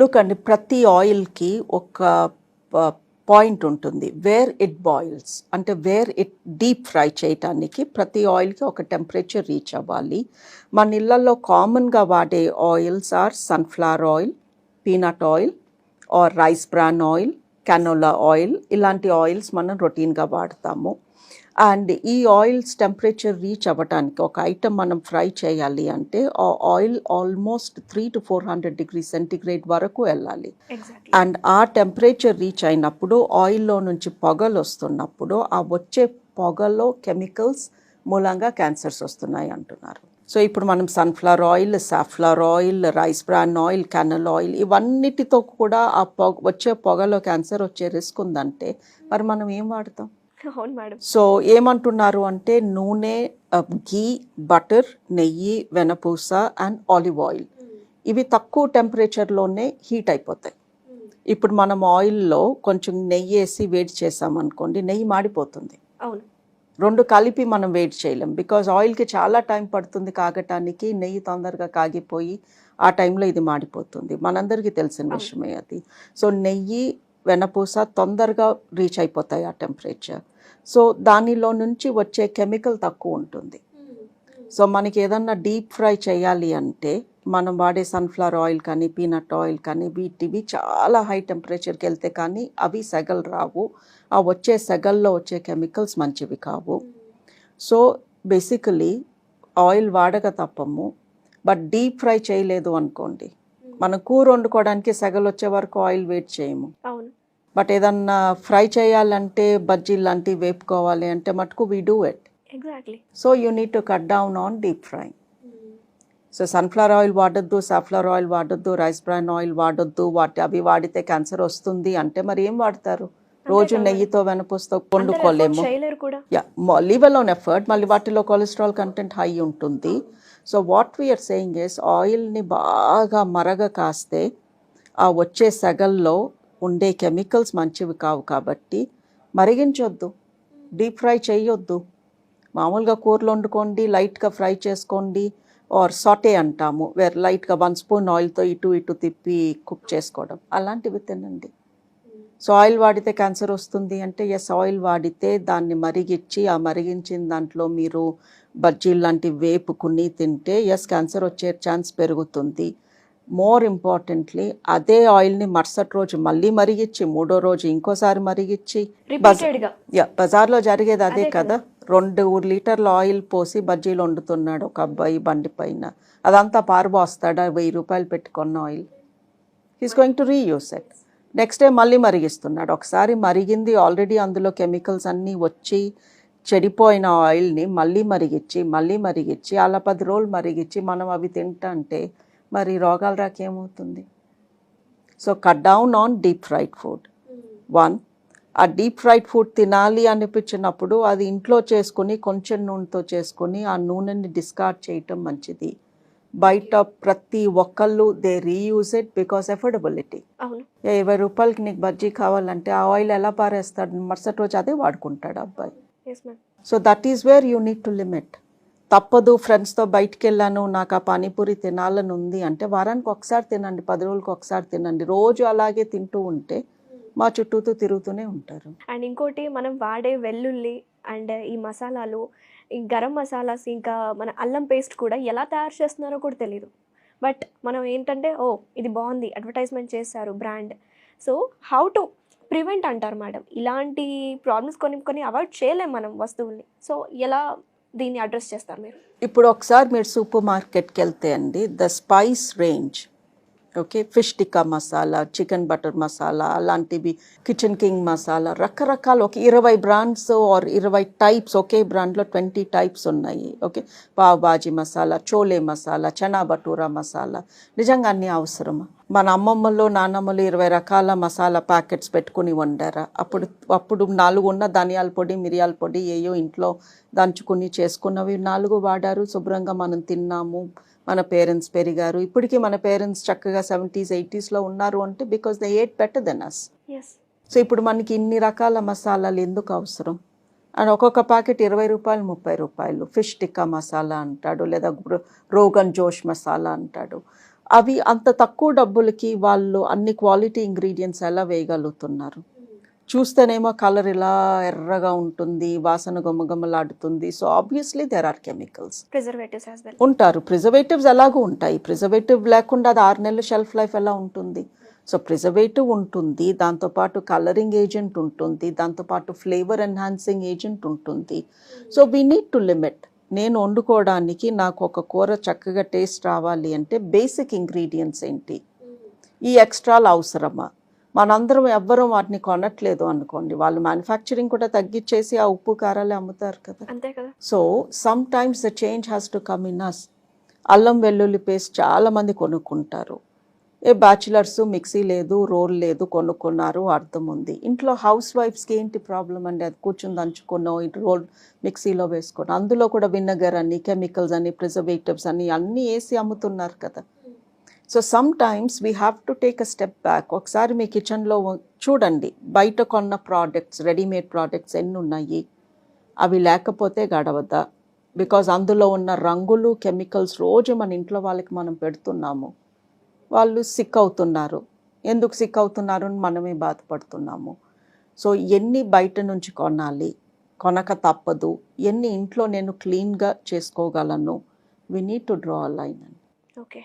Look అండి ప్రతి ఆయిల్కి ఒక పాయింట్ ఉంటుంది. వేర్ ఇట్ బాయిల్స్ అంటే వేర్ ఇట్ డీప్ ఫ్రై చేయటానికి ప్రతి ఆయిల్కి ఒక టెంపరేచర్ రీచ్ అవ్వాలి. మన ఇళ్ళల్లో కామన్గా వాడే oils or sunflower oil peanut oil or rice bran oil canola oil ఇలాంటి ఆయిల్స్ మనం రొటీన్గా వాడతాము. అండ్ ఈ ఆయిల్స్ టెంపరేచర్ రీచ్ అవ్వడానికి ఒక ఐటమ్ మనం ఫ్రై చేయాలి అంటే ఆ oil almost three to four hundred degree centigrade వరకు వెళ్ళాలి. అండ్ ఆ టెంపరేచర్ రీచ్ అయినప్పుడు ఆయిల్లో నుంచి పొగలు వస్తున్నప్పుడు ఆ వచ్చే పొగలో కెమికల్స్ మూలంగా క్యాన్సర్స్ వస్తున్నాయి అంటున్నారు. సో ఇప్పుడు మనం sunflower oil safflower oil rice bran oil canola oil ఇవన్నిటితో కూడా ఆ పొగ వచ్చే పొగలో క్యాన్సర్ వచ్చే రిస్క్ ఉందంటే మరి మనం ఏం వాడతాం? అవును మేడం. సో ఏమంటున్నారు అంటే నూనె గీ బటర్ నెయ్యి వెనపూస అండ్ ఆలివ్ ఆయిల్. ఇవి తక్కువ టెంపరేచర్లోనే హీట్ అయిపోతాయి. ఇప్పుడు మనం ఆయిల్లో కొంచెం నెయ్యి వేసి వేడి చేసామనుకోండి నెయ్యి మాడిపోతుంది. అవును. రెండు కలిపి మనం వేడి చేయలేం. బికాజ్ ఆయిల్కి చాలా టైం పడుతుంది కాగటానికి నెయ్యి తొందరగా కాగిపోయి ఆ టైంలో ఇది మాడిపోతుంది. మనందరికీ తెలిసిన విషయమే అది. సో నెయ్యి వెనపూస తొందరగా రీచ్ అయిపోతాయి ఆ టెంపరేచర్ సో దానిలో నుంచి వచ్చే కెమికల్ తక్కువ ఉంటుంది. సో మనకి ఏదన్నా డీప్ ఫ్రై చేయాలి అంటే మనం వాడే సన్ఫ్లవర్ ఆయిల్ కానీ పీనట్ ఆయిల్ కానీ వీటివి చాలా హై టెంపరేచర్కి వెళ్తే కానీ అవి సెగలు రావు. ఆ వచ్చే సెగల్లో వచ్చే కెమికల్స్ మంచివి కావు. సో బేసికలీ ఆయిల్ వాడక తప్పము. బట్ డీప్ ఫ్రై చేయలేదు అనుకోండి మనం కూర వండుకోవడానికి సెగలు వచ్చే వరకు ఆయిల్ వెయిట్ చేయము. అవును. బట్ ఏదన్నా ఫ్రై చేయాలంటే బజ్జీలు లాంటివి వేపుకోవాలి అంటే మటుకు we do it exactly so you need to cut down on deep fry so sunflower oil వాడొద్దు సాఫ్లవర్ ఆయిల్ వాడొద్దు రైస్ బ్రాన్ ఆయిల్ వాడొద్దు వాటి అవి వాడితే క్యాన్సర్ వస్తుంది అంటే మరి ఏం వాడతారు? రోజు నెయ్యితో వెనపూస్తో వండుకోలేము. లీవెల్ ఆన్ ఎఫర్ట్ మళ్ళీ వాటిలో కొలెస్ట్రాల్ కంటెంట్ హై ఉంటుంది. So what we are saying is ఆయిల్ని బాగా మరగ కాస్తే ఆ వచ్చే సెగల్లో ఉండే కెమికల్స్ మంచివి కావు కాబట్టి మరిగించొద్దు. డీప్ ఫ్రై చేయొద్దు మామూలుగా కూరలు వండుకోండి లైట్గా ఫ్రై చేసుకోండి ఆర్ సాటే అంటాము. వేర్ లైట్గా వన్ స్పూన్ ఆయిల్తో ఇటు ఇటు తిప్పి కుక్ చేసుకోవడం. అలాంటివి తినండి. సో ఆయిల్ వాడితే క్యాన్సర్ వస్తుంది అంటే ఎస్ ఆయిల్ వాడితే దాన్ని మరిగించి ఆ మరిగించిన దాంట్లో మీరు బజ్జీలు లాంటివి వేపుకుని తింటే ఎస్ క్యాన్సర్ వచ్చే ఛాన్స్ పెరుగుతుంది. మోర్ ఇంపార్టెంట్లీ అదే ఆయిల్ని మరుసటి రోజు మళ్ళీ మరిగించి మూడో రోజు ఇంకోసారి మరిగించి రిపీటెడ్గా యా బజార్లో జరిగేది అదే కదా. రెండు లీటర్ల ఆయిల్ పోసి బజ్జీలు వండుతున్నాడు ఒక అబ్బాయి బండి పైన. అదంతా పారబోస్తాడా వెయ్యి రూపాయలు పెట్టుకున్న oil. He's going to reuse it next day మళ్ళీ మరిగిస్తున్నాడు. ఒకసారి మరిగింది ఆల్రెడీ అందులో కెమికల్స్ అన్నీ వచ్చి చెడిపోయిన ఆయిల్ని మళ్ళీ మరిగించి మళ్ళీ మరిగించి అలా పది రోజులు మరిగించి మనం అవి తింటా మరి రోగాలు రాకేమవుతుంది? So cut down on deep fried food one a deep fried food తినాలి అనిపించినప్పుడు అది ఇంట్లో చేసుకుని కొంచెం నూనెతో చేసుకుని ఆ నూనెని డిస్కార్డ్ చేయటం మంచిది. బయట ప్రతి ఒక్కళ్ళు they reuse it because affordability ఇరవై రూపాయలకి నీకు బజ్జీ కావాలంటే ఆ ఆయిల్ ఎలా పారేస్తాడు? మరుసటి రోజు అదే వాడుకుంటాడు అబ్బాయి. So that is where you need to limit తప్పదు ఫ్రెండ్స్తో బయటికి వెళ్ళాను నాకు ఆ పానీపూరి తినాలని ఉంది అంటే వారానికి ఒకసారి తినండి పది రోజులకు ఒకసారి తినండి. రోజు అలాగే తింటూ ఉంటే మా చుట్టూతో తిరుగుతూనే ఉంటారు. అండ్ ఇంకోటి మనం వాడే వెల్లుల్లి అండ్ ఈ మసాలాలు ఈ గరం మసాలాస్ ఇంకా మన అల్లం పేస్ట్ కూడా ఎలా తయారు చేస్తున్నారో కూడా తెలియదు బట్ మనం ఏంటంటే ఓ ఇది బాగుంది అడ్వర్టైజ్మెంట్ చేశారు brand. So how to prevent అంటారు మేడం. ఇలాంటి ప్రాబ్లమ్స్ కొన్ని కొన్ని అవాయిడ్ చేయలేం మనం వస్తువుల్ని. సో ఎలా దీన్ని అడ్రస్ చేస్తారు మీరు? ఇప్పుడు ఒకసారి మీరు సూపర్ మార్కెట్కి వెళ్తే అండి the spice range. Okay fish tikka masala chicken butter masala అలాంటివి కిచెన్ కింగ్ మసాలా రకరకాల ఒక ఇరవై బ్రాండ్స్ ఆర్ ఇరవై టైప్స్ ఒకే బ్రాండ్లో ట్వంటీ టైప్స్ ఉన్నాయి ఓకే పావ్ బాజీ మసాలా చోలే మసాలా చనా బటూరా మసాలా నిజంగా అన్నీ అవసరమా మన అమ్మమ్మలు నానమ్మలు ఇరవై రకాల మసాలా ప్యాకెట్స్ పెట్టుకుని వండారా? అప్పుడు అప్పుడు నాలుగు ఉన్న ధనియాల పొడి మిరియాల పొడి ఏయో ఇంట్లో దంచుకుని చేసుకున్నవి నాలుగు వాడారు. శుభ్రంగా మనం తిన్నాము. మన పేరెంట్స్ పెరిగారు. ఇప్పటికీ మన పేరెంట్స్ చక్కగా సెవెంటీస్ ఎయిటీస్లో ఉన్నారు అంటే because they ate better than us. So ఇప్పుడు మనకి ఇన్ని రకాల మసాలాలు ఎందుకు అవసరం? అండ్ ఒక్కొక్క ప్యాకెట్ ఇరవై రూపాయలు ముప్పై రూపాయలు. ఫిష్ టిక్కా మసాలా అంటాడు లేదా రోగన్ జోష్ మసాలా అంటాడు. అవి అంత తక్కువ డబ్బులకి వాళ్ళు అన్ని క్వాలిటీ ఇంగ్రీడియంట్స్ ఎలా వేయగలుగుతున్నారు? చూస్తేనేమో కలర్ ఇలా ఎర్రగా ఉంటుంది వాసన గుమ్మగుమ్మలాడుతుంది so obviously there are chemicals preservatives ఉంటారు. ప్రిజర్వేటివ్స్ ఎలాగూ ఉంటాయి. ప్రిజర్వేటివ్ లేకుండా అది ఆరు నెలల షెల్ఫ్ లైఫ్ ఎలా ఉంటుంది? సో ప్రిజర్వేటివ్ ఉంటుంది. దాంతోపాటు కలరింగ్ ఏజెంట్ ఉంటుంది. దాంతోపాటు ఫ్లేవర్ ఎన్హాన్సింగ్ ఏజెంట్ ఉంటుంది. So we need to limit నేను వండుకోవడానికి నాకు ఒక కూర చక్కగా టేస్ట్ రావాలి అంటే బేసిక్ ఇంగ్రీడియంట్స్ ఏంటి? ఈ ఎక్స్ట్రాలు అవసరమా? మనందరం ఎవ్వరం వాటిని కొనట్లేదు అనుకోండి. వాళ్ళు మ్యానుఫ్యాక్చరింగ్ కూడా తగ్గించేసి ఆ ఉప్పు కారాలే అమ్ముతారు కదా. అంతే కదా. So sometimes the change has to come in us అల్లం వెల్లుల్లి పేస్ట్ చాలా మంది కొనుక్కుంటారు. ఏ బ్యాచులర్స్ మిక్సీ లేదు రోల్ లేదు కొనుక్కున్నారు అర్థం ఉంది. ఇంట్లో హౌస్ వైఫ్స్కి ఏంటి ప్రాబ్లం అండి? అది కూర్చుని దంచుకున్నో ఇటు రోల్ మిక్సీలో వేసుకోవడం అందులో కూడా విన్నగర్ అని కెమికల్స్ అని ప్రిజర్వేటివ్స్ అని అన్నీ వేసి అమ్ముతున్నారు కదా. So sometimes we have to take a step back. ఒకసారి మీ కిచెన్లో చూడండి బయట కొన్న ప్రోడక్ట్స్ రెడీమేడ్ ప్రోడక్ట్స్ ఎన్ని ఉన్నాయి అవి లేకపోతే గడవద్దా బికాజ్ అందులో ఉన్న రంగులు కెమికల్స్ రోజు మన ఇంట్లో వాళ్ళకి మనం పెడుతున్నాము. వాళ్ళు సిక్ అవుతున్నారు ఎందుకు సిక్ అవుతున్నారు అని మనమే బాధపడుతున్నాము. సో ఎన్ని బయట నుంచి కొనాలి? కొనక తప్పదు. ఎన్ని ఇంట్లో నేను క్లీన్గా చేసుకోగలను? We need to draw a line okay